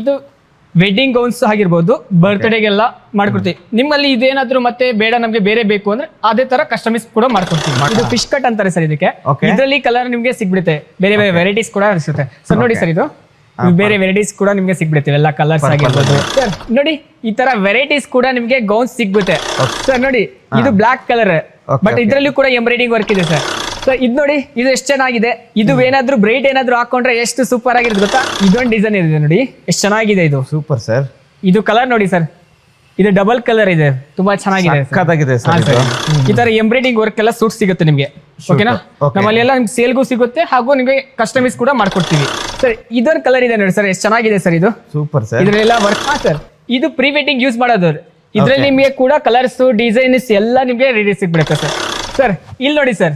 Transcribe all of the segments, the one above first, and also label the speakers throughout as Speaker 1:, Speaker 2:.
Speaker 1: ಇದು wedding gowns ಆಗಿರ್ಬೋದು. ಬರ್ತ್ಡೇಗೆಲ್ಲ ಮಾಡ್ಕೊಡ್ತೀವಿ. ನಿಮ್ಮಲ್ಲಿ ಇದೇನಾದ್ರೂ ಮತ್ತೆ ಬೇಡ ನಮ್ಗೆ ಬೇರೆ ಬೇಕು ಅಂದ್ರೆ ಅದೇ ತರ ಕಸ್ಟಮೈಸ್ ಕೂಡ ಮಾಡ್ಕೊಡ್ತೀವಿ. ಇದು ಫಿಶ್ ಕಟ್ ಅಂತಾರೆ ಸರ್ ಇದಕ್ಕೆ. ಇದರಲ್ಲಿ ಕಲರ್ ನಿಮ್ಗೆ ಸಿಗ್ಬಿಡುತ್ತೆ. ಬೇರೆ ಬೇರೆ ವೆರೈಟೀಸ್ ಕೂಡ ಅನಿಸುತ್ತೆ ಸರ್ ನೋಡಿ ಸರ್ ಇದು. ಬೇರೆ ವೆರೈಟೀಸ್ ಕೂಡ ನಿಮ್ಗೆ ಸಿಗ್ಬಿಡುತ್ತೆ ಎಲ್ಲ ಕಲರ್ಸ್ ಆಗಿರ್ಬೋದು. ಸರ್ ನೋಡಿ ಈ ತರ ವೆರೈಟೀಸ್ ಕೂಡ ನಿಮ್ಗೆ ಗೌನ್ಸ್ ಸಿಗ್ಬಿಡುತ್ತೆ. ಸರ್ ನೋಡಿ ಇದು ಬ್ಲಾಕ್ ಕಲರ್ ಬಟ್ ಇದ್ರಲ್ಲೂ ಕೂಡ ಎಂಬ್ರಾಯ್ಡಿಂಗ್ ವರ್ಕ್ ಇದೆ ಸರ್. ಸರ್ ಇದು ನೋಡಿ ಇದು ಎಷ್ಟು ಚೆನ್ನಾಗಿದೆ. ಇದು ಏನಾದ್ರೂ ಬ್ರೈಟ್ ಏನಾದ್ರೂ ಹಾಕೊಂಡ್ರೆ ಎಷ್ಟು ಸೂಪರ್ ಆಗಿರುತ್ತೆ ಗೊತ್ತಾ? ಇದೊಂದು ಡಿಸೈನ್ ಇದೆ ನೋಡಿ. ಎಷ್ಟು ಚೆನ್ನಾಗಿದೆ ಇದು.
Speaker 2: Super sir.
Speaker 1: ಇದು ಕಲರ್ ನೋಡಿ ಸರ್. ಇದು ಡಬಲ್ ಕಲರ್ ಇದೆ. ತುಂಬಾ ಚೆನ್ನಾಗಿದೆ sir. ಈ ತರ ಎಂಬ್ರಾಯ್ಡಿಂಗ್ ವರ್ಕ್ ಎಲ್ಲ ಸೂಟ್ ಸಿಗುತ್ತೆ ನಿಮ್ಗೆ. ಓಕೆನಾ
Speaker 2: Okay.
Speaker 1: ನಮ್ಮಲ್ಲಿ ಎಲ್ಲ ನಿಮ್ಗೆ ಸೇಲ್ಗೂ ಸಿಗುತ್ತೆ ಹಾಗೂ ನಿಮಗೆ ಕಸ್ಟಮೈಸ್ ಕೂಡ ಮಾಡ್ಕೊಡ್ತೀವಿ. ಸರ್ ಇದೊಂದು ಕಲರ್ ಇದೆ ನೋಡಿ ಸರ್. ಎಷ್ಟು ಚೆನ್ನಾಗಿದೆ ಸರ್ ಇದು?
Speaker 2: ಸೂಪರ್ ಸರ್
Speaker 1: ಇದ್ರೆಲ್ಲ ವರ್ಕ್ ಹಾ ಸರ್. ಇದು ಪ್ರೀ ವೆಡ್ಡಿಂಗ್ ಯೂಸ್ ಮಾಡೋದು ಇದ್ರಲ್ಲಿ ನಿಮಗೆ ಕೂಡ ಕಲರ್ಸ್ ಡಿಸೈನ್ಸ್ ಎಲ್ಲ ನಿಮಗೆ ರೆಡಿ ಸಿಗ್ಬಿಡುತ್ತೆ ಸರ್. ಸರ್ ಇಲ್ಲಿ ನೋಡಿ ಸರ್.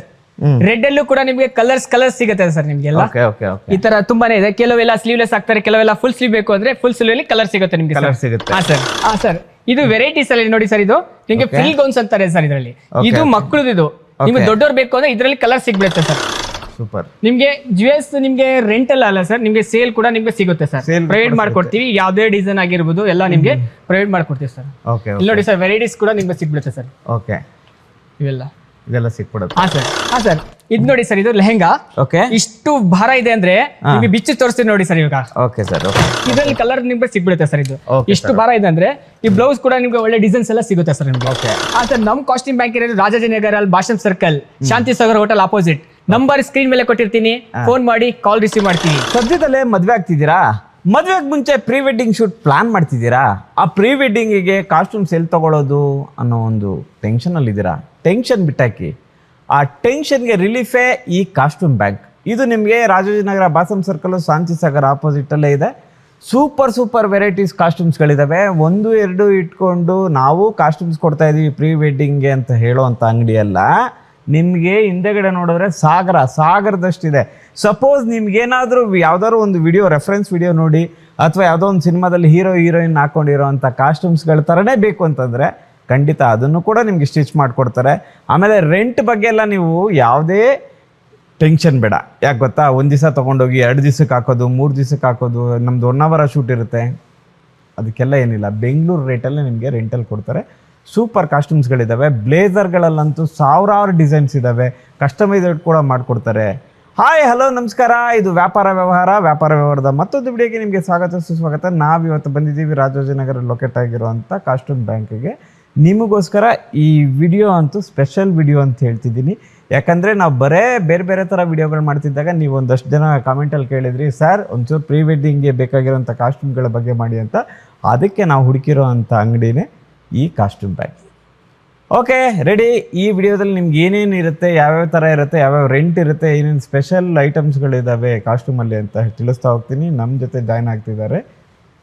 Speaker 1: ರೆಡ್ ಅಲ್ಲೂ ಕೂಡ ನಿಮಗೆ ಕಲರ್ಸ್ ಕಲರ್ಸ್ ಸಿಗುತ್ತೆ ಸರ್ ನಿಮ್ಗೆಲ್ಲ
Speaker 2: ಓಕೆ
Speaker 1: ಈ ತರ ತುಂಬಾನೇ ಇದೆ. ಕೆಲವೆಲ್ಲ ಸ್ಲೀವ್ಲೆಸ್ ಆಗ್ತಾರೆ ಕೆಲವೆಲ್ಲ ಫುಲ್ ಸ್ಲೀವ್ ಬೇಕು ಅಂದ್ರೆ ಫುಲ್ ಸ್ಲೀವ್ ಅಲ್ಲಿ ಕಲರ್ ಸಿಗುತ್ತೆ ನಿಮ್ಗೆ
Speaker 2: ಕಲರ್ ಸಿಗುತ್ತೆ.
Speaker 1: ಹಾ ಸರ್ ಹಾ ಸರ್ ಇದು ವೆರೈಟೀಸ್ ಅಲ್ಲಿ ನೋಡಿ ಸರ್ ಇದು. ನಿಮ್ಗೆ ಫಿಲ್ ಗೌನ್ಸ್ ಅಂತಾರೆ ಸರ್ ಇದರಲ್ಲಿ. ಇದು. ಮಕ್ಕಳದು ಇದು. ನಿಮ್ಗೆ. ದೊಡ್ಡವ್ರು ಬೇಕು ಅಂದ್ರೆ ಇದರಲ್ಲಿ ಕಲರ್ ಸಿಗ್ಬಿಡುತ್ತೆ ಸರ್
Speaker 2: ಸೂಪರ್
Speaker 1: ನಿಮ್ಗೆ ಜುವೆಲ್ಸ್ ನಿಮ್ಗೆ ರೆಂಟ್ ಅಲ್ಲ ಅಲ್ಲ ಸರ್ ನಿಮ್ಗೆ ಸೇಲ್ ಕೂಡ ನಿಮ್ಗೆ ಸಿಗುತ್ತೆ ಸರ್
Speaker 2: ಪ್ರೊವೈಡ್
Speaker 1: ಪ್ರೈವೇಟ್
Speaker 2: ಕೂಡ
Speaker 1: ಮಾಡ್ಕೊಡ್ತೀವಿ. ಯಾವ್ದೇ ಡಿಸೈನ್ ಆಗಿರ್ಬೋದು ಎಲ್ಲ ನಿಮ್ಗೆ ಪ್ರೈವೇಟ್ ಮಾಡ್ಕೊಡ್ತೀವಿ ಸರ್
Speaker 2: ಓಕೆ
Speaker 1: ಇಲ್ಲಿ ನೋಡಿ ಸರ್ ವೆರೈಟೀಸ್ ಕೂಡ ನಿಮ್ಗೆ ಸಿಗ್ಬಿಡುತ್ತೆ ಸರ್
Speaker 2: ಓಕೆ
Speaker 1: ಇವೆಲ್ಲ.
Speaker 2: ಇದೆಲ್ಲ ಸಿಕ್ಬಿಡುತ್ತೆ.
Speaker 1: ಹಾ ಸರ್. ಹಾ ಸರ್. ಇದು ನೋಡಿ ಸರ್ ಇದು ಲೆಹೆಂಗಾ.
Speaker 2: ಓಕೆ
Speaker 1: ಇಷ್ಟು ಭಾರ ಇದೆ ಅಂದ್ರೆ ನಿಮಗೆ ಬಿಚ್ಚಿ ತೋರಿಸ್ತೀನಿ ನೋಡಿ ಸರ್ ಇವಾಗ.
Speaker 2: ಓಕೆ ಸರ್ ಓಕೆ
Speaker 1: ಇದರಲ್ಲಿ ಕಲರ್ ನಿಮ್ಗೆ ಸಿಗ್ಬಿಡುತ್ತೆ ಸರ್ ಇದು. ಇಷ್ಟು ಭಾರ ಇದೆ ಅಂದ್ರೆ ಈ ಬ್ಲೌಸ್ ಕೂಡ ನಿಮ್ಗೆ ಒಳ್ಳೆ ಡಿಸೈನ್ಸ್ ಎಲ್ಲ ಸಿಗುತ್ತೆ ಸರ್ ನಿಮ್ಗೆ.
Speaker 2: ಓಕೆ
Speaker 1: ಆ ಸರ್ ನಮ್ ಕಾಸ್ಟ್ಯೂಮ್ ಬ್ಯಾಂಕ್ ಇರೋದು ರಾಜಾಜಿನಗರ ಅಲ್ಲಿ Bhashyam circle Shanti Sagar hotel opposite number screen ಮೇಲೆ ಕೊಟ್ಟಿರ್ತೀನಿ. ಫೋನ್ ಮಾಡಿ ಕಾಲ್ ರಿಸೀವ್ ಮಾಡ್ತೀನಿ.
Speaker 2: ಸದ್ಯದಲ್ಲೇ ಮದ್ವೆ ಆಗ್ತಿದ್ದೀರಾ? ಮದ್ವೆಗ್ ಮುಂಚೆ ಪ್ರೀ ವೆಡ್ಡಿಂಗ್ ಶೂಟ್ ಪ್ಲಾನ್ ಮಾಡ್ತಿದ್ದೀರಾ? ಆ ಪ್ರೀ ವೆಡ್ಡಿಂಗಿಗೆ ಕಾಸ್ಟ್ಯೂಮ್ಸ್ ಎಲ್ಲಿ ತಗೊಳ್ಳೋದು ಅನ್ನೋ ಒಂದು ಟೆನ್ಷನ್ ಅಲ್ಲಿ ಇದ್ದೀರಾ ಟೆನ್ಷನ್ ಬಿಟ್ಟಾಕಿ. ಆ ಟೆನ್ಷನ್ಗೆ ರಿಲೀಫೇ ಈ ಕಾಸ್ಟ್ಯೂಮ್ ಬ್ಯಾಂಕ್ ಇದು ನಿಮಗೆ ರಾಜಾಜಿನಗರ ಬಾಸಮ್ ಸರ್ಕಲ್ ಶಾಂತಿ ಸಾಗರ್ ಆಪೋಸಿಟಲ್ಲೇ ಇದೆ. ಸೂಪರ್ ಸೂಪರ್ ವೆರೈಟೀಸ್ ಕಾಸ್ಟ್ಯೂಮ್ಸ್ಗಳಿದ್ದಾವೆ ಒಂದು, ಎರಡು ಇಟ್ಕೊಂಡು ನಾವು ಕಾಸ್ಟ್ಯೂಮ್ಸ್ ಕೊಡ್ತಾ ಇದ್ದೀವಿ ಪ್ರೀ ವೆಡ್ಡಿಂಗ್ಗೆ ಅಂತ ಹೇಳೋವಂಥ ಅಂಗಡಿಯಲ್ಲ, ನಿಮಗೆ ಹಿಂದೆಗಡೆ ನೋಡಿದ್ರೆ ಸಾಗರ, ಸಾಗರದಷ್ಟಿದೆ. ಸಪೋಸ್ ನಿಮ್ಗೇನಾದರೂ ಯಾವ್ದಾದ್ರು ಒಂದು ವಿಡಿಯೋ ರೆಫರೆನ್ಸ್ ವಿಡಿಯೋ ನೋಡಿ, ಅಥವಾ ಯಾವುದೋ ಒಂದು ಸಿನಿಮಾದಲ್ಲಿ ಹೀರೋ ಹೀರೋಯಿನ್ ಹಾಕ್ಕೊಂಡಿರೋ ಅಂಥ ಕಾಸ್ಟ್ಯೂಮ್ಸ್ಗಳ ಥರನೇ ಬೇಕು ಅಂತಂದರೆ ಖಂಡಿತ ಅದನ್ನು ಕೂಡ ನಿಮಗೆ ಸ್ಟಿಚ್ ಮಾಡಿಕೊಡ್ತಾರೆ. ಆಮೇಲೆ ರೆಂಟ್ ಬಗ್ಗೆ ಎಲ್ಲ ನೀವು ಯಾವುದೇ ಟೆನ್ಷನ್ ಬೇಡ. ಯಾಕೆ ಗೊತ್ತಾ? ಒಂದು ದಿವಸ ತೊಗೊಂಡೋಗಿ ಎರಡು ದಿವ್ಸಕ್ಕೆ ಹಾಕೋದು, ಮೂರು ದಿವ್ಸಕ್ಕೆ ಹಾಕೋದು ನಮ್ಮದು ಒನ್ ಅವರ ಶೂಟ್ ಇರುತ್ತೆ. ಅದಕ್ಕೆಲ್ಲ ಏನಿಲ್ಲ. ಬೆಂಗಳೂರು ರೇಟಲ್ಲೇ ನಿಮಗೆ ರೆಂಟಲ್ಲಿ ಕೊಡ್ತಾರೆ. ಸೂಪರ್ ಕಾಸ್ಟ್ಯೂಮ್ಸ್ಗಳಿದ್ದಾವೆ ಬ್ಲೇಸರ್ಗಳಲ್ಲಂತೂ ಸಾವಿರಾರು ಡಿಸೈನ್ಸ್ ಇದ್ದಾವೆ ಕಸ್ಟಮೈಸ್ಡ್ ಕೂಡ ಮಾಡಿಕೊಡ್ತಾರೆ. ಹಾಯ್ ಹಲೋ ನಮಸ್ಕಾರ. ಇದು ವ್ಯಾಪಾರ ವ್ಯವಹಾರ, ವ್ಯಾಪಾರ ವ್ಯವಹಾರದ ಮತ್ತೊಂದು ವಿಡಿಯೋಗೆ ನಿಮಗೆ ಸ್ವಾಗತ, ಸುಸ್ವಾಗತ. ನಾವು ಇವತ್ತು ಬಂದಿದ್ದೀವಿ ರಾಜಾಜಿನಗರ ಲೊಕೇಟ್ ಆಗಿರುವಂಥ ಕಾಸ್ಟ್ಯೂಮ್ ಬ್ಯಾಂಕಿಗೆ. ನಿಮಗೋಸ್ಕರ ಈ ವಿಡಿಯೋ ಅಂತೂ ಸ್ಪೆಷಲ್ ವಿಡಿಯೋ ಅಂತ ಹೇಳ್ತಿದ್ದೀನಿ. ಯಾಕಂದರೆ ನಾವು ಬರೇ ಬೇರೆ ಬೇರೆ ಥರ ವಿಡಿಯೋಗಳು ಮಾಡ್ತಿದ್ದಾಗ ನೀವು ಒಂದಷ್ಟು ಜನ ಕಾಮೆಂಟಲ್ಲಿ ಕೇಳಿದ್ರಿ, ಸರ್, ಒಂಚೂರು ಪ್ರೀ ವೆಡ್ಡಿಂಗ್ಗೆ ಬೇಕಾಗಿರೋಂಥ ಕಾಸ್ಟ್ಯೂಮ್ಗಳ ಬಗ್ಗೆ ಮಾಡಿ ಅಂತ. ಅದಕ್ಕೆ ನಾವು ಹುಡುಕಿರೋ ಅಂಥ ಅಂಗಡಿನೇ ಈ ಕಾಸ್ಟ್ಯೂಮ್ ಬ್ಯಾಗ್. Okay, ready. ಈ ವಿಡಿಯೋದಲ್ಲಿ ನಿಮ್ಗೆ ಏನೇನು ಇರುತ್ತೆ, ಯಾವ್ಯಾವ ಥರ ಇರುತ್ತೆ, ಯಾವ್ಯಾವ ರೆಂಟ್ ಇರುತ್ತೆ, ಏನೇನು ಸ್ಪೆಷಲ್ ಐಟಮ್ಸ್ಗಳಿದ್ದಾವೆ ಕಾಸ್ಟ್ಯೂಮಲ್ಲಿ ಅಂತ ತಿಳಿಸ್ತಾ ಹೋಗ್ತೀನಿ. ನಮ್ಮ ಜೊತೆ ಜಾಯ್ನ್ ಆಗ್ತಿದ್ದಾರೆ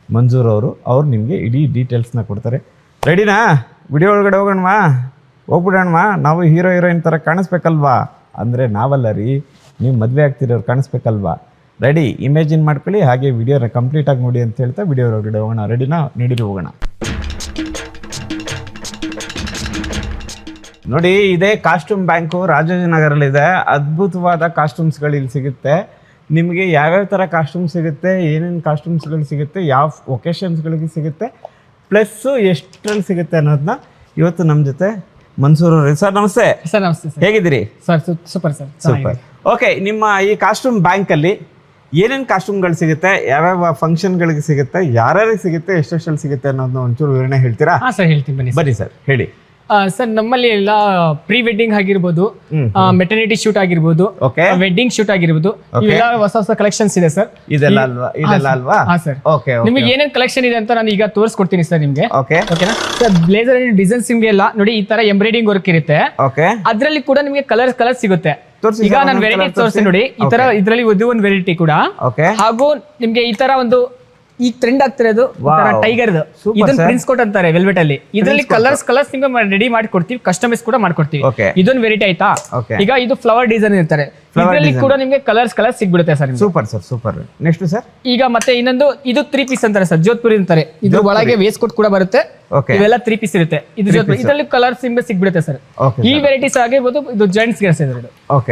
Speaker 2: ಮಂಜೂರ್ ಅವರು. ಅವ್ರು ನಿಮಗೆ ಇಡೀ ಡೀಟೇಲ್ಸ್ನ ಕೊಡ್ತಾರೆ. ರೆಡಿನಾ? ವಿಡಿಯೋ ಒಳಗಡೆ ಹೋಗೋಣವಾ? ಹೋಗ್ಬಿಡೋಣವಾ? ನಾವು ಹೀರೋ, ಹೀರೋಯಿನ್ ಥರ ಕಾಣಿಸ್ಬೇಕಲ್ವಾ? ಅಂದರೆ ನಾವಲ್ಲ ರೀ. ನೀವು ಮದುವೆ ಆಗ್ತಿರೋರು ಕಾಣಿಸ್ಬೇಕಲ್ವಾ? ರೆಡಿ ಇಮೇಜಿನ್ ಮಾಡ್ಕೊಳ್ಳಿ, ಹಾಗೆ ವಿಡಿಯೋನ ಕಂಪ್ಲೀಟಾಗಿ ನೋಡಿ ಅಂತ ಹೇಳ್ತಾ ವಿಡಿಯೋ ಒಳಗಡೆ ಹೋಗೋಣ. ರೆಡಿನಾ ನೀಡಿರಿ ಹೋಗೋಣ. ನೋಡಿ, ಇದೇ ಕಾಸ್ಟ್ಯೂಮ್ ಬ್ಯಾಂಕು ರಾಜಾಜಿನಗರಲ್ಲಿದೆ. ಅದ್ಭುತವಾದ ಕಾಸ್ಟ್ಯೂಮ್ಸ್ಗಳು ಇಲ್ಲಿ ಸಿಗುತ್ತೆ. ನಿಮಗೆ ಯಾವ್ಯಾವ ಥರ ಕಾಸ್ಟ್ಯೂಮ್ ಸಿಗುತ್ತೆ, ಏನೇನು ಕಾಸ್ಟ್ಯೂಮ್ಸ್ಗಳು ಸಿಗುತ್ತೆ, ಯಾವ ಒಕೇಶನ್ಸ್ಗಳಿಗೆ ಸಿಗುತ್ತೆ ಪ್ಲಸ್ಸು ಎಷ್ಟರಲ್ಲಿ ಸಿಗುತ್ತೆ ಅನ್ನೋದನ್ನ ಇವತ್ತು ನಮ್ಮ ಜೊತೆ ಮನ್ಸೂರ್ ಅವ್ರೆ ಸರ್ ನಮಸ್ತೆ.
Speaker 1: ಸರ್ ನಮಸ್ತೆ ಸರ್.
Speaker 2: ಹೇಗಿದ್ದೀರಿ?
Speaker 1: Sir super sir.
Speaker 2: Super. Okay ನಿಮ್ಮ ಈ ಕಾಸ್ಟ್ಯೂಮ್ ಬ್ಯಾಂಕಲ್ಲಿ ಏನೇನು ಕಾಸ್ಟ್ಯೂಮ್ಗಳು ಸಿಗುತ್ತೆ ಯಾವ್ಯಾವ ಫಂಕ್ಷನ್ಗಳಿಗೆ ಸಿಗುತ್ತೆ ಯಾರ್ಯಾರಿಗೆ ಸಿಗುತ್ತೆ ಎಷ್ಟೆಷ್ಟಲ್ಲಿ ಸಿಗುತ್ತೆ ಅನ್ನೋದನ್ನ ಒಂಚೂರು ವಿವರಣೆ ಹೇಳ್ತೀರಾ?
Speaker 1: ಹಾ ಸರ್ ಹೇಳ್ತೀನಿ. ಬನ್ನಿ
Speaker 2: ಬನ್ನಿ ಸರ್ ಹೇಳಿ.
Speaker 1: ಸರ್ ನಮ್ಮಲ್ಲಿ ಎಲ್ಲ ಪ್ರೀ ವೆಡ್ಡಿಂಗ್ ಆಗಿರ್ಬೋದು. ಮೆಟರ್ನಿಟಿ ಶೂಟ್ ಆಗಿರ್ಬೋದು ವೆಡ್ಡಿಂಗ್ ಶೂಟ್ ಆಗಿರ್ಬೋದು ಇವೆಲ್ಲ ಹೊಸ ಹೊಸ ಕಲೆಕ್ಷನ್ಸ್ ಇದೆ ಸರ್.
Speaker 2: ಇದೆಲ್ಲ ಅಲ್ವಾ? ಇದೆಲ್ಲ ಅಲ್ವಾ?
Speaker 1: ಹಾ ಸರ್.
Speaker 2: ಓಕೆ
Speaker 1: ನಿಮಗೆ ಏನೇನ್ ಕಲೆಕ್ಷನ್ ಇದೆ ಅಂತ ನಾನು ಈಗ ತೋರಿಸ್ಕೊಡ್ತೀನಿ ಸರ್ ನಿಮ್ಗೆ.
Speaker 2: ಓಕೆ
Speaker 1: ಓಕೆನಾ ಸರ್ ಬ್ಲೇಸರ್ ಡಿಸೈನ್ಸ್ ನಿಮ್ಗೆ ಎಲ್ಲ ನೋಡಿ ಈ ತರ ಎಂಬ್ರಾಯ್ಡಿಂಗ್ ವರ್ಕ್ ಇರುತ್ತೆ.
Speaker 2: ಓಕೆ
Speaker 1: ಅದ್ರಲ್ಲಿ ಕೂಡ ನಿಮ್ಗೆ ಕಲರ್ ಕಲರ್ ಸಿಗುತ್ತೆ. ಈಗ ನಾನು ವೆರೈಟಿ ತೋರಿಸ್ತೀನಿ ನೋಡಿ ಈ ತರ ಇದ್ರಲ್ಲಿ ಇದು ಒಂದು ವೆರೈಟಿ ಕೂಡ.
Speaker 2: ಓಕೆ
Speaker 1: ಹಾಗೂ ನಿಮ್ಗೆ ಈ ತರ ಒಂದು ಈ ಟ್ರೆಂಡ್ ಆಗ್ತಿರೋದು
Speaker 2: Wow.
Speaker 1: ಟೈಗರ್
Speaker 2: Super,
Speaker 1: ಇದನ್ನ. ಪ್ರಿನ್ಸ್ ಕೋಟ್ ಅಂತಾರೆ ವೆಲ್ವೆಟ್ ಅಲ್ಲಿ. ಇದರಲ್ಲಿ ಕಲರ್ಸ್ ಕಲರ್ಸ್ ನಿಮ್ಗೆ ರೆಡಿ ಮಾಡಿ ಕೊಡ್ತೀವಿ ಕಸ್ಟಮೈಸ್ ಕೂಡ ಮಾಡ್ಕೊಡ್ತೀವಿ. ಇದೊಂದು ವೆರೈಟಿ ಆಯ್ತಾ? ಈಗ ಇದು ಫ್ಲವರ್ ಡಿಸೈನ್ ಇರ್ತಾರೆ. ಇದರಲ್ಲಿ ಕೂಡ ನಿಮ್ಗೆ colours colours ಸಿಗ್ಬಿಡುತ್ತೆ sir
Speaker 2: super sir super next sir
Speaker 1: ಈಗ ಮತ್ತೆ ಇನ್ನೊಂದು ಇದು ತ್ರೀ ಪೀಸ್ ಅಂತಾರೆ ಸರ್ ಜೋಧ್ಪುರಿ ಅಂತಾರೆ. ಇದ್ರ ಒಳಗೆ ವೇಸ್ ಕೋಟ್ ಕೂಡ ಬರುತ್ತೆ. ಇವೆಲ್ಲ ತ್ರೀ ಪೀಸ್ ಇರುತ್ತೆ. ಇದು ಜೋಧ್ಪುರಿ ಇದರಲ್ಲಿ ಕಲರ್ಸ್ ನಿಮ್ಗೆ ಸಿಗ್ಬಿಡುತ್ತೆ ಸರ್ ಈ ವೆರೈಟೀಸ್ ಆಗಿರ್ಬೋದು ಇದು
Speaker 2: ಜೆಂಟ್ಸ್ಗೆ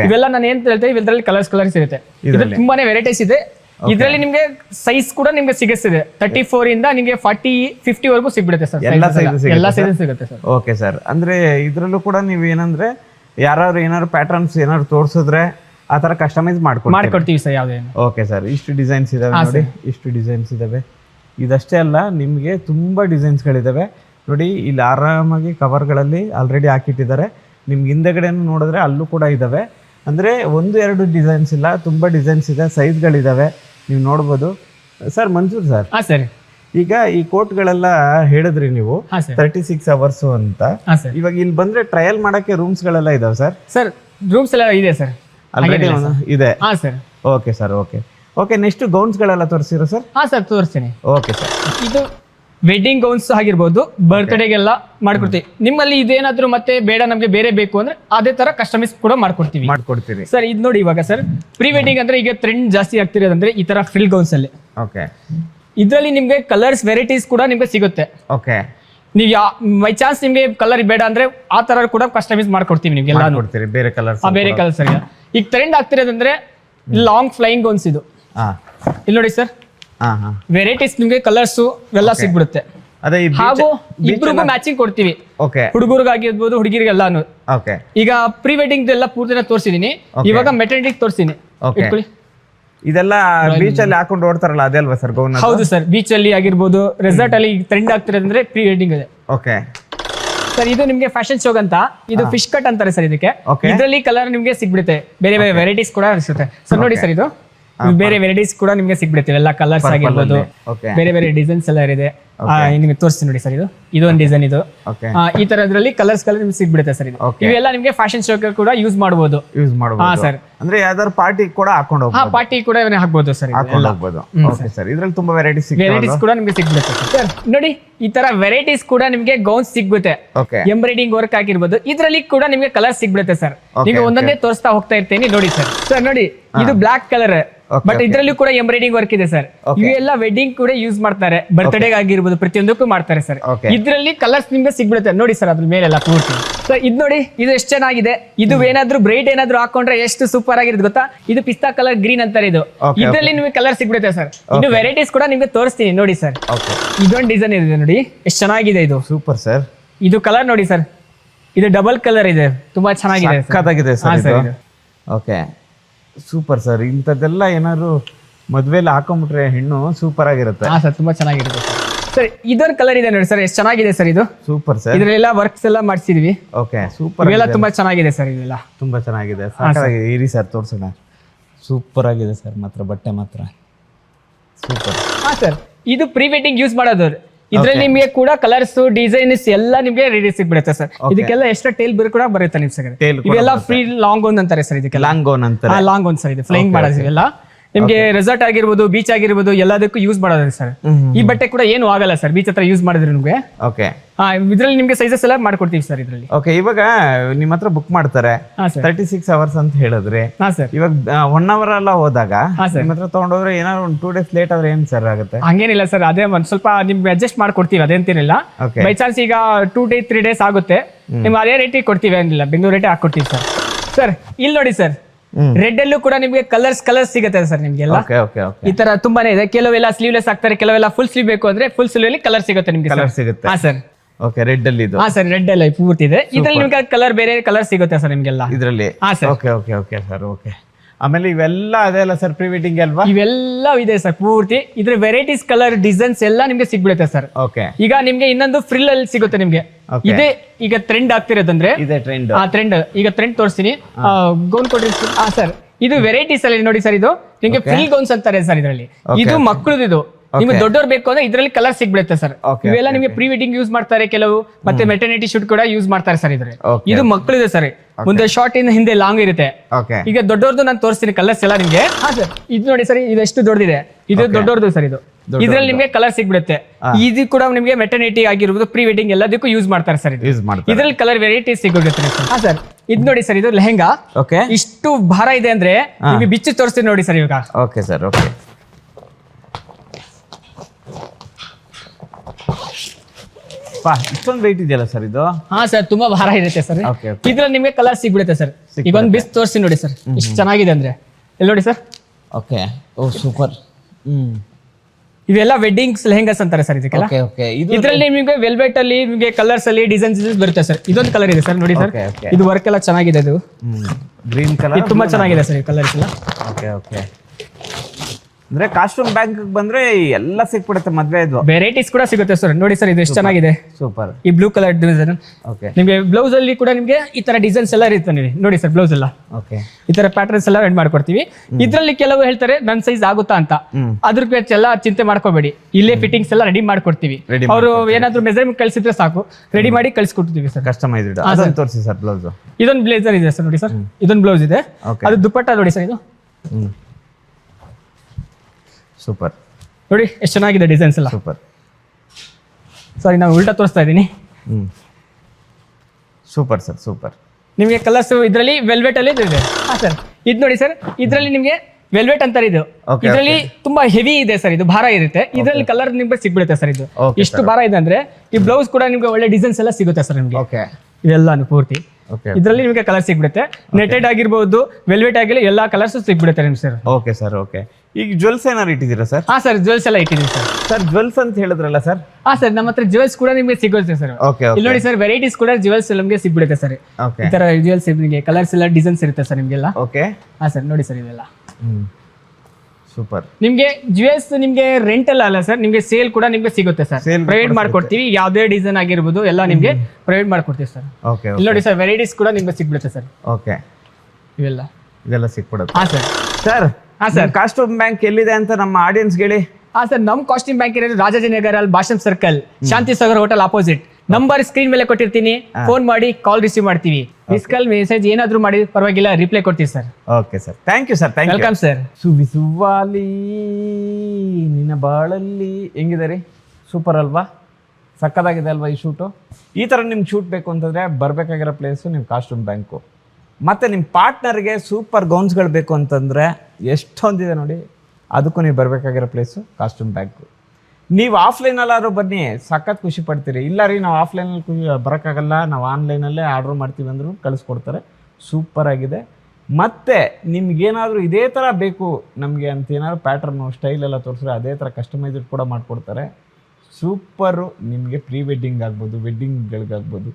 Speaker 1: ಇವೆಲ್ಲ ನಾನು ಏನ್ ಹೇಳ್ತೇವೆ ಇದ್ರಲ್ಲಿ ಕಲರ್ಸ್ ಕಲರ್ಸ್ ಇರುತ್ತೆ. ಇದು. ತುಂಬಾನೇ ವೆರೈಟೀಸ್ ಇದೆ. ಇದರಲ್ಲಿ ನಿಮ್ಗೆ ಸೈಜ್ ಕೂಡ ನಿಮ್ಗೆ ಸಿಗಿಸ್ತಿದೆ. ತರ್ಟಿ ಫೋರ್ ಇಂದ ನಿಮ್ಗೆ ಫಾರ್ಟಿ ಫಿಫ್ಟಿ ವರೆಗೂ ಸಿಗ್ಬಿಡುತ್ತೆ ಸರ್
Speaker 2: ಎಲ್ಲ ಸೈಜ್ ಸಿಗುತ್ತೆ
Speaker 1: ಎಲ್ಲ ಸೈಜ್ ಸಿಗುತ್ತೆ ಸರ್
Speaker 2: ಓಕೆ ಸರ್ ಅಂದ್ರೆ ಇದ್ರಲ್ಲೂ ಕೂಡ ನೀವು ಏನಂದ್ರೆ ಯಾರು ಏನಾದ್ರು ಪ್ಯಾಟರ್ನ್ಸ್ ಏನಾದ್ರು ತೋರಿಸಿದ್ರೆ ಆ ತರ ಕಸ್ಟಮೈಸ್ ಮಾಡ್ಕೊಡ್ತೀವಿ.
Speaker 1: ಮಾಡ್ಕೊಡ್ತೀವಿ ಸರ್ ಯಾವ್ದೇನು
Speaker 2: ಓಕೆ ಸರ್ ಇಷ್ಟು ಡಿಸೈನ್ಸ್ ಇದಾವೆ ನೋಡಿ. ಇಷ್ಟು ಡಿಸೈನ್ಸ್ ಇದಾವೆ. ಇದಷ್ಟೇ ಅಲ್ಲ ನಿಮಗೆ ಡಿಸೈನ್ಸ್ ಗಳಿದಾವೆ. ನೋಡಿ ಇಲ್ಲಿ ಆರಾಮಾಗಿ ಕವರ್ಗಳಲ್ಲಿ ಆಲ್ರೆಡಿ ಹಾಕಿಟ್ಟಿದ್ದಾರೆ. ನಿಮ್ಗೆ ಹಿಂದೆಗಡೆನೂ ನೋಡಿದ್ರೆ ಅಲ್ಲೂ ಕೂಡ ಇದಾವೆ. ಅಂದ್ರೆ ಒಂದು ಎರಡು ಡಿಸೈನ್ಸ್ ಇಲ್ಲ ತುಂಬಾ ಡಿಸೈನ್ಸ್ ಇದೆ ಸೈಜ್ಗಳಿದ್ದಾವೆ ನೀವು ನೋಡ್ಬೋದು. Sir Mansoor sir.
Speaker 1: ಸರಿ ಸರ್.
Speaker 2: ಈಗ ಈ ಕೋರ್ಟ್ಗಳೆಲ್ಲ ಹೇಳಿದ್ರಿ ನೀವು. ತರ್ಟಿ ಸಿಕ್ಸ್ ಅವರ್ಸು ಅಂತ. ಇವಾಗ ಇಲ್ಲಿ ಬಂದ್ರೆ ಟ್ರಯಲ್ ಮಾಡಕ್ಕೆ ರೂಮ್ಸ್ಗಳೆಲ್ಲ ಇದಾವೆ ಸರ್?
Speaker 1: ಸರ್ ರೂಮ್ಸ್ ಎಲ್ಲ ಇದೆ ಸರ್.
Speaker 2: ಆಲ್ರೆಡಿ ಇದೆ.
Speaker 1: ಹಾ sir.
Speaker 2: Okay sir okay okay next ಗೌನ್ಸ್ಗಳೆಲ್ಲ ತೋರಿಸಿರೋ ಸರ್?
Speaker 1: ಹಾಂ ಸರ್ ತೋರಿಸ್ತೀನಿ.
Speaker 2: ಓಕೆ ಸರ್
Speaker 1: ಇದು ವೆಡ್ಡಿಂಗ್ ಗೌನ್ಸ್ ಆಗಿರ್ಬೋದು. ಬರ್ತ್ಡೇಗೆಲ್ಲ ಮಾಡ್ಕೊಡ್ತೀವಿ. ನಿಮ್ಮಲ್ಲಿ ಇದೇನಾದ್ರೂ ಮತ್ತೆ ಬೇಡ ನಮಗೆ ಬೇರೆ ಬೇಕು ಅಂದ್ರೆ ಅದೇ ತರ ಕಸ್ಟಮೈಸ್ ಕೂಡ ಮಾಡ್ಕೊಡ್ತೀವಿ.
Speaker 2: ಮಾಡ್ಕೊಡ್ತೀವಿ
Speaker 1: ಸರ್ ಇದು ನೋಡಿ ಇವಾಗ ಸರ್ ಪ್ರೀ ವೆಡ್ಡಿಂಗ್ ಅಂದ್ರೆ ಈಗ ಟ್ರೆಂಡ್ ಜಾಸ್ತಿ ಆಗ್ತಿರೋದಂದ್ರೆ ಈ ತರ ಫ್ರಿಲ್ ಗೌನ್ಸ್ ಅಲ್ಲಿ.
Speaker 2: ಓಕೆ
Speaker 1: ಇದರಲ್ಲಿ ನಿಮ್ಗೆ ಕಲರ್ಸ್ ವೆರೈಟೀಸ್ ಕೂಡ ನಿಮ್ಗೆ ಸಿಗುತ್ತೆ.
Speaker 2: ಓಕೆ
Speaker 1: ನೀವು ಯಾ ಬೈ ಚಾನ್ಸ್ ನಿಮ್ಗೆ ಕಲರ್ ಬೇಡ ಅಂದ್ರೆ ಆ ತರ ಕೂಡ ಕಸ್ಟಮೈಸ್ ಮಾಡ್ಕೊಡ್ತೀವಿ ನಿಮ್ಗೆ ಎಲ್ಲ
Speaker 2: ನೋಡ್ತೀರಿ ಬೇರೆ ಕಲರ್ಸ್
Speaker 1: ಬೇರೆ ಕಲರ್ಸ್ ಈಗ ಟ್ರೆಂಡ್ ಆಗ್ತಿರೋದಂದ್ರೆ ಲಾಂಗ್ ಫ್ಲೈಯಿಂಗ್ ಗೌನ್ಸ್ ಇದು. ಇಲ್ಲಿ ನೋಡಿ ಸರ್ ವೆರೈಟೀಸ್ ನಿಮ್ಗೆ ಕಲರ್ಸ್ ಎಲ್ಲ ಸಿಗ್ಬಿಡುತ್ತೆ.
Speaker 2: ಅದೇ ಈ
Speaker 1: ಹಾಗೂ ಇಬ್ರಿಗೂ ಮ್ಯಾಚಿಂಗ್ ಕೊಡ್ತೀವಿ.
Speaker 2: ಓಕೆ
Speaker 1: ಹುಡುಗರಿಗಾಗಿರ್ಬೋದು ಹುಡುಗಿರಿಗೆಲ್ಲಾನು.
Speaker 2: ಓಕೆ
Speaker 1: ಈಗ ಪ್ರೀ ವೆಡ್ಡಿಂಗ್ ಎಲ್ಲ ಪೂರ್ತಿನ ತೋರಿಸಿದೀನಿ. ಇವಾಗ
Speaker 2: ಮೆಟರ್ನಿಟಿ.
Speaker 1: ಇಟ್ಕೊಳ್ಳಿ.
Speaker 2: ಇದೆಲ್ಲ ಬೀಚ್ ಅಲ್ಲಿ ಹಾಕೊಂಡು ಓಡ್ತಾರಲ್ಲ ಅದೇ ಅಲ್ವಾ ಸರ್ ಗೌನ್
Speaker 1: ಹೌದು ಸರ್ ಬೀಚ್ ಅಲ್ಲಿ ಆಗಿರ್ಬೋದು ರೆಸಾರ್ಟ್ ಅಲ್ಲಿ ಟ್ರೆಂಡ್ ಆಗ್ತಿರೋದಂದ್ರೆ ಪ್ರೀ ವೆಡ್ಡಿಂಗ್ ಇದೆ.
Speaker 2: ಓಕೆ
Speaker 1: ಸರ್ ಇದು ನಿಮ್ಗೆ ಫ್ಯಾಷನ್ ಶೋಗ್ ಅಂತ ಇದು ಫಿಶ್ ಕಟ್ ಅಂತಾರೆ ಸರ್ ಇದಕ್ಕೆ. ಇದರಲ್ಲಿ ಕಲರ್ ನಿಮ್ಗೆ ಸಿಗ್ಬಿಡುತ್ತೆ. ಬೇರೆ ಬೇರೆ ವೆರೈಟೀಸ್ ಕೂಡ ಸಿಗುತ್ತೆ ಸರ್ ನೋಡಿ ಸರ್ ಇದು. ಬೇರೆ ವೆರೈಟೀಸ್ ಕೂಡ ನಿಮ್ಗೆ ಸಿಗ್ಬಿಡುತ್ತೆ. ಎಲ್ಲ ಕಲರ್ಸ್ ಆಗಿರ್ಬೋದು. ಬೇರೆ ಬೇರೆ ಡಿಸೈನ್ಸ್ ಎಲ್ಲ ಇದೆ ಆ, ನಿಮ್ಗೆ ತೋರಿಸ್ತೀನಿ ನೋಡಿ ಸರ್ ಇದು. ಇದೊಂದು ಡಿಸೈನ್ ಇದು.
Speaker 2: ಓಕೆ
Speaker 1: ಆ, ಈ ತರದ್ರಲ್ಲಿ ಕಲರ್ಸ್ ಕಲರ್ ನಿಮ್ಗೆ ಸಿಗ್ಬಿಡುತ್ತೆ ಸರ್ ಇದು.
Speaker 2: Okay.
Speaker 1: ಇವೆಲ್ಲ ನಿಮ್ಗೆ ಫ್ಯಾಷನ್ ಶೋಗೆ ಕೂಡ ಯೂಸ್ ಮಾಡಬಹುದು
Speaker 2: ಯೂಸ್
Speaker 1: ಹಾ
Speaker 2: ಮಾಡಬಹುದು
Speaker 1: ಸರ್.
Speaker 2: ಅಂದ್ರೆ ಯಾವ್ದಾದ್ರು ಪಾರ್ಟಿ ಕೂಡ ಹಾಕೊಂಡು
Speaker 1: ಹಾ
Speaker 2: ಹೋಗ್ಬೋದು.
Speaker 1: ಪಾರ್ಟಿ ಕೂಡ ಇವನ್ನ ಹಾಕ್ಬೋದು ಸರ್
Speaker 2: ಹಾಕೊಂಡು ಹೋಗ್ಬೋದು. Okay sir. ಇದ್ರಲ್ಲಿ ತುಂಬಾ ವೆರೈಟಿ
Speaker 1: ವೆರೈಟೀಸ್ ಕೂಡ ನಿಮ್ಗೆ ಸಿಗ್ಬಿಡುತ್ತೆ ಸರ್. ನೋಡಿ ಈ ತರ ವೆರೈಟೀಸ್ ಕೂಡ ನಿಮ್ಗೆ ಗೌನ್ ಸಿಗ್ಬಿಡುತ್ತೆ.
Speaker 2: ಓಕೆ
Speaker 1: ಎಂಬ್ರಾಯ್ಡಿಂಗ್ ವರ್ಕ್ ಆಗಿರ್ಬೋದು ಇದರಲ್ಲಿ ಕೂಡ ನಿಮ್ಗೆ ಕಲರ್ ಸಿಗ್ಬಿಡುತ್ತೆ ಸರ್. ನಿಮ್ಗೆ ಒಂದೊಂದೇ ತೋರಿಸ್ತಾ ಹೋಗ್ತಾ ಇರ್ತೀನಿ ನೋಡಿ ಸರ್. ಸರ್ ನೋಡಿ ಇದು ಬ್ಲಾಕ್ ಕಲರ್
Speaker 2: Okay,
Speaker 1: ಬಟ್ ಇದ್ರಲ್ಲೂ ಕೂಡ ಎಂಬ್ರಾಯ್ಡಿಂಗ್ ವರ್ಕ್ ಇದೆ ಸರ್. ಇವೆಲ್ಲ ವೆಡ್ಡಿಂಗ್ ಕೂಡ ಯೂಸ್ ಮಾಡ್ತಾರೆ. ಬರ್ತ್ಡೇಗ್ ಆಗಿರ್ಬೋದು ಪ್ರತಿಯೊಂದಕ್ಕೂ ಮಾಡ್ತಾರೆ ಸರ್.
Speaker 2: Okay.
Speaker 1: ಇದ್ರಲ್ಲಿ ಕಲರ್ಸ್ ನಿಮ್ಗೆ ಸಿಗ್ಬಿಡುತ್ತೆ. ನೋಡಿ ಸರ್ ಅದ್ರ ಮೇಲೆಲ್ಲ ಪೂರ್ತಿ. ಸರ್ ಇದು ನೋಡಿ ಇದು ಎಷ್ಟು ಚೆನ್ನಾಗಿದೆ. ಇದು ಏನಾದ್ರೂ ಬ್ರೈಟ್ ಏನಾದ್ರೂ ಹಾಕೊಂಡ್ರೆ ಎಷ್ಟು ಸೂಪರ್ ಆಗಿರುತ್ತೆ ಗೊತ್ತಾ? ಇದು ಪಿಸ್ತಾ ಕಲರ್ ಗ್ರೀನ್ ಅಂತಾರೆ ಇದು.
Speaker 2: Okay,
Speaker 1: ಇದ್ರಲ್ಲಿ ನಿಮಗೆ ಕಲರ್ ಸಿಗ್ಬಿಡುತ್ತೆ ಸರ್. ಇನ್ನು ವೆರೈಟೀಸ್ ಕೂಡ ನಿಮ್ಗೆ ತೋರಿಸ್ತೀನಿ ನೋಡಿ ಸರ್.
Speaker 2: ಓಕೆ
Speaker 1: ಇದೊಂದು ಡಿಸೈನ್ ಇದೆ ನೋಡಿ. ಎಷ್ಟು ಚೆನ್ನಾಗಿದೆ ಇದು.
Speaker 2: ಸೂಪರ್ ಸರ್
Speaker 1: ಇದು ಕಲರ್ ನೋಡಿ ಸರ್. ಇದು ಡಬಲ್ ಕಲರ್ ಇದೆ. ತುಂಬಾ ಚೆನ್ನಾಗಿದೆ sir.
Speaker 2: ಸಖತ್ತಾಗಿದೆ
Speaker 1: ಹಾ,
Speaker 2: ಸರ್ ಇದು.
Speaker 1: ಇದು.
Speaker 2: ಓಕೆ ಸೂಪರ್ ಸರ್ ಇಂಥದ್ದೆಲ್ಲ ಏನಾದ್ರು ಮದ್ವೆಲಿ ಹಾಕೊಂಡ್ಬಿಟ್ರೆ ಹೆಣ್ಣು ಸೂಪರ್ ಆಗಿರುತ್ತೆ.
Speaker 1: ಹಾ ಸರ್ ತುಂಬಾ ಚೆನ್ನಾಗಿರುತ್ತೆ ಸರ್ ಇದೊಂದು ಕಲರ್ ಇದೆ ನೋಡಿ ಸರ್ ಎಷ್ಟು ಚೆನ್ನಾಗಿದೆ ಸರ್ ಇದು?
Speaker 2: ಸೂಪರ್ ಸರ್
Speaker 1: ಇದ್ರೆಲ್ಲ ವರ್ಕ್ಸ್ ಎಲ್ಲ ಮಾಡಿಸಿದ್ವಿ.
Speaker 2: ಓಕೆ ಸೂಪರ್
Speaker 1: ಇವೆಲ್ಲ ತುಂಬಾ ಚೆನ್ನಾಗಿದೆ ಸರ್ ಇದೆಲ್ಲ
Speaker 2: ತುಂಬಾ ಚೆನ್ನಾಗಿದೆ. ಸಾಕಾಗಿದೆ ಇರಿ ಸರ್ ತೋರ್ಸೋಣ. ಸೂಪರ್ ಆಗಿದೆ ಸರ್ ಮಾತ್ರ ಬಟ್ಟೆ ಮಾತ್ರ. ಸೂಪರ್
Speaker 1: ಹಾ ಸರ್ ಇದು ಪ್ರೀ ವೆಡ್ಡಿಂಗ್ ಯೂಸ್ ಮಾಡೋದು. ಇದ್ರಲ್ಲಿ ನಿಮಗೆ ಕೂಡ ಕಲರ್ಸ್ ಡಿಸೈನ್ಸ್ ಎಲ್ಲ ನಿಮಗೆ ರೆಡಿ ಸಿಗ್ಬಿಡುತ್ತೆ ಸರ್ ಇದಕ್ಕೆಲ್ಲ ಎಕ್ಸ್ಟ್ರಾ ಟೇಲ್ ಬರ್ ಕೂಡ ಬರುತ್ತೆ ನಿಮ್ ಸರ್
Speaker 2: ಇದೆಲ್ಲ
Speaker 1: ಇವೆಲ್ಲ ಫ್ರೀ ಲಾಂಗ್ ಓನ್ ಅಂತಾರೆ ಸರ್ ಇದಕ್ಕೆ
Speaker 2: ಲಾಂಗ್ ಓನ್ ಅಂತಾರೆ.
Speaker 1: ಲಾಂಗ್ ಓನ್ ಸರ್ ಇದು. ಫ್ಲೈಂಗ್ ಮಾಡೋದು ಇವೆಲ್ಲ. ನಿಮ್ಗೆ ರೆಸಾರ್ಟ್ ಆಗಿರ್ಬೋದು ಬೀಚ್ ಆಗಿರ್ಬೋದು ಎಲ್ಲದಕ್ಕೂ ಯೂಸ್ ಮಾಡೋದ್ರಿ ಸರ್ ಈ ಬಟ್ಟೆ ಕೂಡ ಏನು ಆಗಲ್ಲ ಸರ್ ಬೀಚ್ ಹತ್ರ ಯೂಸ್ ಮಾಡಿದ್ರೆ ನಿಮ್ಗೆ.
Speaker 2: ಓಕೆ
Speaker 1: ಹಾ ಇದ್ರಲ್ಲಿ ನಿಮ್ಗೆ ಸೈಜಸ್ ಎಲ್ಲ ಮಾಡ್ಕೊಡ್ತೀವಿ ಸರ್ ಇದ್ರಲ್ಲಿ.
Speaker 2: ಓಕೆ ಇವಾಗ ನಿಮ್ ಹತ್ರ ಬುಕ್ ಮಾಡ್ತಾರೆ. ತರ್ಟಿ ಸಿಕ್ಸ್ ಅವರ್ಸ್ ಅಂತ ಹೇಳಿದ್ರೆ
Speaker 1: ಹಾ ಸರ್
Speaker 2: ಇವಾಗ ಒನ್ ಅವರ್ ಎಲ್ಲ ಹೋದಾಗ. ನಿಮ್ಮ ಹತ್ರ ತಗೊಂಡೋದ್ರೆ ಏನಾದ್ರು ಒಂದು ಟೂ ಡೇಸ್ ಲೇಟ್ ಆದ್ರೆ ಏನ್ ಸರ್ ಆಗುತ್ತೆ?
Speaker 1: ಹಂಗೇನಿಲ್ಲ ಸರ್ ಅದೇ ಒಂದ್ ಸ್ವಲ್ಪ ನಿಮ್ಗೆ ಅಡ್ಜಸ್ಟ್ ಮಾಡ್ಕೊಡ್ತೀವಿ ಅದೇಂತೇನಿಲ್ಲ. ಬೈ ಚಾನ್ಸ್ ಈಗ ಟೂ ಡೇ ತ್ರೀ ಡೇಸ್ ಆಗುತ್ತೆ. ನಿಮ್ಗೆ ಅದೇ ರೇಟಿಗೆ ಕೊಡ್ತೀವಿ ಏನಿಲ್ಲ. ಬೆಂಗಳೂರು ರೇಟೇ ಹಾಕೊಡ್ತೀವಿ ಸರ್ ಸರ್ ಇಲ್ಲಿ ನೋಡಿ ಸರ್. ರೆಡ್ ಅಲ್ಲೂ ಕೂಡ ನಿಮ್ಗೆ ಕಲರ್ಸ್ ಕಲರ್ಸ್ ಸಿಗುತ್ತೆ ಸರ್ ನಿಮ್ಗೆಲ್ಲ ಈ ತರ ತುಂಬಾನೇ ಇದೆ. ಕೆಲವೆಲ್ಲ ಸ್ಲೀವ್ಲೆಸ್ ಆಗ್ತಾರೆ ಕೆಲವೆಲ್ಲ ಫುಲ್ ಸ್ಲೀವ್ ಬೇಕು ಅಂದ್ರೆ ಫುಲ್ ಸ್ಲೀವ್ ಅಲ್ಲಿ ಕಲರ್ ಸಿಗುತ್ತೆ ನಿಮ್ಗೆ
Speaker 2: ಕಲರ್ ಸಿಗುತ್ತೆ.
Speaker 1: ಹಾ ಸರ್
Speaker 2: ಓಕೆ ರೆಡ್ ಅಲ್ಲಿ ಇದು.
Speaker 1: ಹಾ ಸರ್ ರೆಡ್ ಅಲ್ಲಿ ಪೂರ್ತಿ ಇದೆ ಇದ್ರಲ್ಲಿ ನಿಮ್ಗೆ ಕಲರ್ ಬೇರೆ ಕಲರ್ ಸಿಗುತ್ತೆ ಸರ್ ನಿಮ್ಗೆಲ್ಲ.
Speaker 2: ಇದರಲ್ಲಿ.
Speaker 1: ಹಾ sir
Speaker 2: okay okay okay sir okay ಆಮೇಲೆ ಇವೆಲ್ಲ ಅದೇ ಅಲ್ಲ ಸರ್ ಪ್ರೀ ವೆಡ್ಡಿಂಗ್ ಅಲ್ವಾ?
Speaker 1: ಇವೆಲ್ಲ ಇದೆ ಸರ್ ಪೂರ್ತಿ. ಇದ್ರ ವೆರೈಟೀಸ್ ಕಲರ್ ಡಿಸೈನ್ಸ್ ಎಲ್ಲ ನಿಮ್ಗೆ ಸಿಗ್ಬಿಡುತ್ತೆ ಸರ್
Speaker 2: ಓಕೆ
Speaker 1: ಈಗ ನಿಮ್ಗೆ ಇನ್ನೊಂದು ಫ್ರಿಲ್ ಅಲ್ಲಿ ಸಿಗುತ್ತೆ ನಿಮ್ಗೆ.
Speaker 2: ಇದೆ
Speaker 1: ಇದೇ ಈಗ ಟ್ರೆಂಡ್ ಆಗ್ತಿರೋದಂದ್ರೆ
Speaker 2: ಇದೆ ಟ್ರೆಂಡ್
Speaker 1: ಆ ಟ್ರೆಂಡ್ ಈಗ ಟ್ರೆಂಡ್ ತೋರಿಸ್ತೀನಿ. ಗೌನ್ ಕೊಡ್ರಿ ಹಾ ಸರ್ ಇದು ವೆರೈಟೀಸ್ ಅಲ್ಲಿ ನೋಡಿ ಸರ್ ಇದು ನಿಮ್ಗೆ ಫ್ರಿಲ್ ಗೌನ್ಸ್ ಅಂತಾರೆ ಸರ್ ಇದರಲ್ಲಿ. ಇದು ಮಕ್ಕಳದು ಇದು. ನಿಮ್ಗೆ ದೊಡ್ಡವ್ರು ಬೇಕು ಅಂದ್ರೆ ಇದರಲ್ಲಿ ಕಲರ್ ಸಿಗ್ಬಿಡುತ್ತೆ ಸರ್ ಇವೆಲ್ಲ ನಿಮ್ಗೆ ಪ್ರೀ ವೆಡ್ಡಿಂಗ್ ಯೂಸ್ ಮಾಡ್ತಾರೆ ಕೆಲವು ಮತ್ತೆ ಮೆಟರ್ನಿಟಿ ಶೂಟ್ ಕೂಡ ಯೂಸ್ ಮಾಡ್ತಾರೆ ಸರ್ ಇದ್ರೆ ಇದು ಇದೆ ಸರ್ ಮುಂದೆ ಶಾರ್ಟ್ ಇಂದ ಹಿಂದೆ ಲಾಂಗ್ ಇರುತ್ತೆ. ಈಗ ದೊಡ್ಡವ್ರದ್ದು ನಾನು ತೋರಿಸ್ತೀನಿ ಕಲರ್ಸ್ ಎಲ್ಲ ನಿಮ್ಗೆ. ಇದು ನೋಡಿ ಸರ್ ಇದು ಎಷ್ಟು ದೊಡ್ಡದಿದೆ? ಇದು ದೊಡ್ಡವ್ರದ್ದು ಸರ್ ಇದು. ಇದ್ರಲ್ಲಿ ನಿಮ್ಗೆ ಕಲರ್ ಸಿಗ್ಬಿಡುತ್ತೆ. ಇದು ಕೂಡ ನಿಮ್ಗೆ ಮೆಟರ್ನಿಟಿ ಆಗಿರ್ಬೋದು ಪ್ರೀ ವೆಡ್ಡಿಂಗ್ ಎಲ್ಲದಕ್ಕೂ ಯೂಸ್ ಮಾಡ್ತಾರೆ ಸರ್ ಇದು. ಇದ್ರಲ್ಲಿ ಕಲರ್ ವೆರೈಟಿ ಸಿಗುತ್ತೆ ಹಾ ಸರ್ ಇದು ನೋಡಿ ಸರ್ ಇದು ಲೆಹಂಗಾ. ಇಷ್ಟು ಭಾರ ಇದೆ ಅಂದ್ರೆ ನಿಮ್ಗೆ ಬಿಚ್ಚಿ ತೋರಿಸ್ತೀನಿ ನೋಡಿ ಸರ್ ಇವಾಗ.
Speaker 2: ಓಕೆ ಸರ್ ಓಕೆ ಪಾ ಇಷ್ಟೊಂದು ರೇಟ್ ಇದೆಯಲ್ಲ ಸರ್ ಇದು?
Speaker 1: ಹಾ ಸರ್ ತುಂಬಾ ಭಾರ ಇರುತ್ತೆ ಸರ್
Speaker 2: ಓಕೆ ಓಕೆ
Speaker 1: ಇದ್ರಲ್ಲಿ ನಿಮ್ಗೆ ಕಲರ್ ಸಿಗ್ಬಿಡುತ್ತೆ ಸರ್ ಈಗ ಒಂದು ಬಿಸ್ ತೋರಿಸಿ ನೋಡಿ ಸರ್ ಇಷ್ಟು ಚೆನ್ನಾಗಿದೆ ಅಂದ್ರೆ. ಎಲ್ಲಿ ನೋಡಿ sir
Speaker 2: okay oh super hmm.
Speaker 1: ಇವೆಲ್ಲ ವೆಡ್ಡಿಂಗ್ಸ್ ಲೆಹೆಂಗಾಸ್ ಅಂತಾರೆ ಸರ್ ಇದಕ್ಕೆಲ್ಲ.
Speaker 2: ಓಕೆ ಓಕೆ ಇದು
Speaker 1: ಇದರಲ್ಲಿ ನಿಮಗೆ ವೆಲ್ವೆಟ್ ಅಲ್ಲಿ ನಿಮಗೆ ಕಲರ್ಸ್ ಅಲ್ಲಿ ಡಿಸೈನ್ಸ್ ಬರುತ್ತೆ ಸರ್ ಇದೊಂದು ಕಲರ್ ಇದೆ ಸರ್ ನೋಡಿ ಸರ್ ಇದು ವರ್ಕ್ ಎಲ್ಲ ಚೆನ್ನಾಗಿದೆ ಇದು
Speaker 2: ಗ್ರೀನ್ ಕಲರ್
Speaker 1: ಇದು ತುಂಬಾ ಚೆನ್ನಾಗಿದೆ ಸರ್ ಕಲರ್ಸ್ ಎಲ್ಲ.
Speaker 2: ಓಕೆ ಓಕೆ ಅಂದ್ರೆ ಕಾಸ್ಟ್ಯೂಮ್ ಬ್ಯಾಂಕ್ ಬಂದ್ರೆ ಎಲ್ಲ ಸಿಕ್ಬಿಡುತ್ತೆ ಮದ್ವೆ ಇದು.
Speaker 1: ವೆರೈಟೀಸ್ ಕೂಡ ಸಿಗುತ್ತೆ ಸರ್ ನೋಡಿ ಸರ್ ಇದು ಎಷ್ಟು ಚೆನ್ನಾಗಿದೆ.
Speaker 2: ಸೂಪರ್
Speaker 1: ಈ ಬ್ಲೂ ಕಲರ್ ಡಿಸೈನ್
Speaker 2: ಓಕೆ
Speaker 1: ನಿಮಗೆ ಬ್ಲೌಸ್ ಅಲ್ಲಿ ಕೂಡ ನಿಮಗೆ ಈ ತರ ಡಿಸೈನ್ಸ್ ಎಲ್ಲ ಇರುತ್ತೆ ನೋಡಿ. ನೋಡಿ ಸರ್ ಬ್ಲೌಸ್ ಎಲ್ಲ.
Speaker 2: ಓಕೆ
Speaker 1: ಈ ತರ ಪ್ಯಾಟರ್ನ್ಸ್ ಎಲ್ಲ ರೆಡಿ ಮಾಡ್ಕೊಡ್ತೀವಿ. ಇದರಲ್ಲಿ ಕೆಲವು ಹೇಳ್ತಾರೆ ನನ್ ಸೈಜ್ ಆಗುತ್ತಾ ಅಂತ. ಅದ್ರ ಬಗ್ಗೆ ಎಲ್ಲ ಚಿಂತೆ ಮಾಡ್ಕೋಬೇಡಿ. ಇಲ್ಲೇ ಫಿಟ್ಟಿಂಗ್ಸ್ ಎಲ್ಲ ರೆಡಿ ಮಾಡ್ಕೊಡ್ತೀವಿ. ಅವರು ಏನಾದ್ರು ಮೆಜರ್ಮೆಂಟ್ ಕಳಿಸಿದ್ರೆ ಸಾಕು. ರೆಡಿ ಮಾಡಿ ಕಳಿಸ್ಕೊಡ್ತೀವಿ ಸರ್
Speaker 2: ಕಸ್ಟಮೈಸ್ ಅದನ್ನ ತೋರಿಸಿ ಸರ್ ಬ್ಲೌಸ್
Speaker 1: ಇದೊಂದು ಬ್ಲೇಸರ್ ಇದೆ ಸರ್ ನೋಡಿ ಸರ್ ಇದೊಂದು ಬ್ಲೌಸ್ ಇದೆ. ಅದು ದುಪ್ಪಟ್ಟ ನೋಡಿ ಸರ್ ಇದು.
Speaker 2: ಸೂಪರ್
Speaker 1: ನೋಡಿ ಎಷ್ಟು ಚೆನ್ನಾಗಿದೆ ಡಿಸೈನ್ಸ್ ಎಲ್ಲ.
Speaker 2: ಸೂಪರ್
Speaker 1: ಸಾರಿ ನಾವು ಉಲ್ಟಾ ತೋರಿಸ್ತಾ ಇದ್ದೀನಿ.
Speaker 2: ಹ್ಮ್. ಸೂಪರ್ ಸರ್ ಸೂಪರ್
Speaker 1: ನಿಮಗೆ ಕಲರ್ಸ್ ಇದರಲ್ಲಿ ವೆಲ್ವೆಟ್ ಅಲ್ಲಿ ಇದೆ. ಹಾ ಸರ್ ಇದು ನೋಡಿ ಸರ್ ಇದರಲ್ಲಿ ನಿಮಗೆ ವೆಲ್ವೆಟ್ ಅಂತಾರೆ ಇದು.
Speaker 2: Okay,
Speaker 1: ಇದರಲ್ಲಿ ತುಂಬಾ ಹೆವಿ ಇದೆ ಸರ್ ಇದು ಭಾರ ಇರುತ್ತೆ. ಇದರಲ್ಲಿ ಕಲರ್ ನಿಮ್ಗೆ ಸಿಗ್ಬಿಡುತ್ತೆ ಸರ್ ಇದು.
Speaker 2: Okay,
Speaker 1: ಇಷ್ಟು ಭಾರ ಇದೆ ಅಂದ್ರೆ ಈ ಬ್ಲೌಸ್ ಕೂಡ ನಿಮ್ಗೆ ಒಳ್ಳೆ ಡಿಸೈನ್ಸ್ ಎಲ್ಲ ಸಿಗುತ್ತೆ ಸರ್ ನಿಮಗೆ.
Speaker 2: ಓಕೆ
Speaker 1: ಇವೆಲ್ಲಾನು ಪೂರ್ತಿ.
Speaker 2: ಓಕೆ
Speaker 1: ಇದರಲ್ಲಿ ನಿಮಗೆ ಕಲರ್ ಸಿಗ್ಬಿಡುತ್ತೆ. ನೆಟೆಡ್ ಆಗಿರ್ಬೋದು ವೆಲ್ವೆಟ್ ಆಗಿರಲಿ ಎಲ್ಲಾ ಕಲರ್ಸ್ ಸಿಗ್ಬಿಡುತ್ತೆ ನಿಮ್ ಸರ್
Speaker 2: ಓಕೆ ಸರ್ ಓಕೆ ಈಗ ಜ್ಯುವೆಲ್ಸ್ ಏನಾರು ಇಟ್ಟಿದ್ದೀರಾ ಸರ್
Speaker 1: ಹಾ ಸರ್ ಜುವೆಲ್ಸ್ ಎಲ್ಲ ಇಟ್ಟಿದ್ದೀವಿ ಸರ್
Speaker 2: ಸರ್ ಜ್ಯುವೆಲ್ಸ್ ಅಂತ ಹೇಳಿದ್ರಲ್ಲ ಸರ್
Speaker 1: ಹಾ ಸರ್ ನಮ್ಮ ಹತ್ರ ಜ್ಯುವೆಲ್ಸ್ ಕೂಡ ನಿಮಗೆ ಸಿಗುತ್ತೆ ಸರ್
Speaker 2: ಓಕೆ
Speaker 1: ಇಲ್ಲಿ ನೋಡಿ ಸರ್ ವೆರೈಟೀಸ್ ಕೂಡ ಜುವೆಲ್ಸ್ ನಿಮಗೆ ಸಿಗ್ಬಿಡುತ್ತೆ ಸರ್
Speaker 2: ಓಕೆ
Speaker 1: ಈ ತರ ಜ್ಯುವೆಲ್ಸ್ ನಿಮಗೆ ಕಲರ್ಸ್ ಎಲ್ಲ ಡಿಸೈನ್ಸ್ ಇರುತ್ತೆ ಸರ್ ನಿಮಗೆಲ್ಲ.
Speaker 2: ಓಕೆ
Speaker 1: ಹಾ ಸರ್ ನೋಡಿ ಸರ್
Speaker 2: ಇದೆಲ್ಲ ಸೂಪರ್
Speaker 1: ನಿಮ್ಗೆ ಜ್ಯುವೆಲ್ಸ್ ನಿಮ್ಗೆ ರೆಂಟ್ ಅಲ್ಲ ಅಲ್ಲ ಸರ್ ನಿಮ್ಗೆ ಸೇಲ್ ಕೂಡ ನಿಮ್ಗೆ ಸಿಗುತ್ತೆ ಸರ್
Speaker 2: Sale
Speaker 1: ಪ್ರೊವೈಡ್ ಮಾಡ್ಕೊಡ್ತೀವಿ ಯಾವುದೇ ಡಿಸೈನ್ ಆಗಿರ್ಬೋದು ಎಲ್ಲ ನಿಮ್ಗೆ ಪ್ರೊವೈಡ್ ಮಾಡ್ಕೊಡ್ತೀವಿ ಸರ್
Speaker 2: ಓಕೆ
Speaker 1: ಇಲ್ಲಿ ನೋಡಿ ಸರ್ ವೆರೈಟೀಸ್ ಕೂಡ ನಿಮ್ಗೆ ಸಿಗ್ಬಿಡುತ್ತೆ ಸರ್
Speaker 2: ಓಕೆ
Speaker 1: ಇವೆಲ್ಲ.
Speaker 2: ಇದೆಲ್ಲ ಸಿಕ್ಬಿಡುತ್ತೆ.
Speaker 1: ಹಾ ಸರ್
Speaker 2: ಸರ್
Speaker 1: ಹಾ, ಸರ್
Speaker 2: ಕಾಸ್ಟ್ಯೂಮ್ ಬ್ಯಾಂಕ್ ಎಲ್ಲಿದೆ ಅಂತ ನಮ್ಮ ಆಡಿಯನ್ಸ್ ಹೇಳಿ
Speaker 1: ಹಾ ಸರ್ ನಮ್ ಕಾಸ್ಟ್ಯೂಮ್ ಬ್ಯಾಂಕ್ ಇರೋದು ರಾಜಾಜಿನಗರ್ ಅಲ್ಲಿ Bhashyam circle Shanti Sagar hotel opposite number screen ಮೇಲೆ ಕೊಟ್ಟಿರ್ತೀನಿ. ಫೋನ್ ಮಾಡಿ ಕಾಲ್ ರಿಸೀವ್ ಮಾಡ್ತೀವಿ. ಮಿಸ್ ಕಾಲ್ ಮೆಸೇಜ್ ಏನಾದ್ರು ಮಾಡಿ ಪರವಾಗಿಲ್ಲ ರಿಪ್ಲೈ ಕೊಡ್ತೀವಿ sir.
Speaker 2: Okay sir thank you sir thank you
Speaker 1: welcome sir
Speaker 2: ಸುಬಿಸುವಾಲಿ ನಿನ್ನ ಬಾಳಲ್ಲಿ ಹೆಂಗಿದೆ ರೀ? ಸೂಪರ್ ಅಲ್ವಾ? ಸಕ್ಕದಾಗಿದೆ ಅಲ್ವಾ ಈ ಶೂಟು ಈ ಥರ ನಿಮ್ಗೆ ಶೂಟ್ ಬೇಕು ಅಂತಂದರೆ ಬರಬೇಕಾಗಿರೋ ಪ್ಲೇಸು ನಿಮ್ಮ ಕಾಸ್ಟ್ಯೂಮ್ ಬ್ಯಾಂಕು ಮತ್ತು ನಿಮ್ಮ ಪಾರ್ಟ್ನರ್ಗೆ ಸೂಪರ್ ಗೌನ್ಸ್ಗಳು ಬೇಕು ಅಂತಂದರೆ ಎಷ್ಟೊಂದಿದೆ ನೋಡಿ. ಅದಕ್ಕೂ ನೀವು ಬರಬೇಕಾಗಿರೋ ಪ್ಲೇಸು ಕಾಸ್ಟ್ಯೂಮ್ ಬ್ಯಾಂಕು ನೀವು ಆಫ್ಲೈನಲ್ಲಾದ್ರೂ ಬನ್ನಿ, ಸಖತ್ ಖುಷಿ ಪಡ್ತೀರಿ. ಇಲ್ಲ ರೀ, ನಾವು ಆಫ್ಲೈನಲ್ಲಿ ಖುಷಿ ಬರೋಕ್ಕಾಗಲ್ಲ. ನಾವು ಆನ್ಲೈನಲ್ಲೇ ಆರ್ಡ್ರ್ ಮಾಡ್ತೀವಿ ಅಂದರೂ ಕಳಿಸ್ಕೊಡ್ತಾರೆ. ಸೂಪರ್ ಆಗಿದೆ. ಮತ್ತು ನಿಮ್ಗೇನಾದರೂ ಇದೇ ಥರ ಬೇಕು, ನಮಗೆ ಅಂತ ಏನಾದ್ರು ಪ್ಯಾಟ್ರನ್ನು ಸ್ಟೈಲ್ ಎಲ್ಲ ತೋರಿಸಿದ್ರೆ ಅದೇ ಥರ ಕಸ್ಟಮೈಸ್ಡ್ ಕೂಡ ಮಾಡಿಕೊಡ್ತಾರೆ. ಸೂಪರು ನಿಮಗೆ ಪ್ರೀ ವೆಡ್ಡಿಂಗ್ ಆಗ್ಬೋದು ವೆಡ್ಡಿಂಗ್ಗಳಿಗಾಗ್ಬೋದು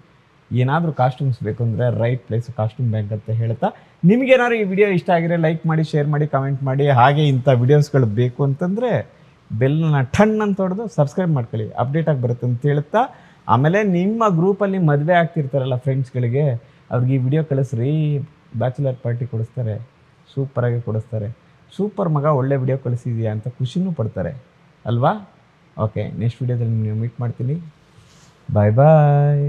Speaker 2: ಏನಾದರೂ ಕಾಸ್ಟ್ಯೂಮ್ಸ್ ಬೇಕು ಅಂದರೆ ರೈಟ್ ಪ್ಲೇಸ್ ಕಾಸ್ಟ್ಯೂಮ್ ಬ್ಯಾಂಕ್ ಅಂತ ಹೇಳ್ತಾ. ನಿಮಗೇನಾದ್ರು ಈ ವಿಡಿಯೋ ಇಷ್ಟ ಆಗಿದ್ರೆ ಲೈಕ್ ಮಾಡಿ ಶೇರ್ ಮಾಡಿ ಕಮೆಂಟ್ ಮಾಡಿ, ಹಾಗೆ ಇಂಥ ವಿಡಿಯೋಸ್ಗಳು ಬೇಕು ಅಂತಂದರೆ ಬೆಲ್ನ ಟಣ್ ಅಂತ ಹೊಡೆದು ಸಬ್ಸ್ಕ್ರೈಬ್ ಮಾಡ್ಕೊಳ್ಳಿ. ಅಪ್ಡೇಟ್ ಆಗಿ ಬರುತ್ತೆ ಅಂತ ಹೇಳ್ತಾ. ಆಮೇಲೆ ನಿಮ್ಮ ಗ್ರೂಪಲ್ಲಿ ಮದುವೆ ಆಗ್ತಿರ್ತಾರಲ್ಲ ಫ್ರೆಂಡ್ಸ್ಗಳಿಗೆ ಅವ್ರಿಗೆ ಈ ವಿಡಿಯೋ ಕಳಿಸ್ರಿ. ಬ್ಯಾಚುಲರ್ ಪಾರ್ಟಿ ಕೊಡಿಸ್ತಾರೆ. ಸೂಪರಾಗಿ ಕೊಡಿಸ್ತಾರೆ. ಸೂಪರ್ ಮಗ ಒಳ್ಳೆ ವಿಡಿಯೋ ಕಳಿಸಿದೆಯಾ ಅಂತ ಖುಷಿನೂ ಪಡ್ತಾರೆ. ಅಲ್ವಾ? ಓಕೆ ನೆಕ್ಸ್ಟ್ ವಿಡಿಯೋದಲ್ಲಿ ನೀವು ಮೀಟ್ ಮಾಡ್ತೀನಿ. ಬಾಯ್ ಬಾಯ್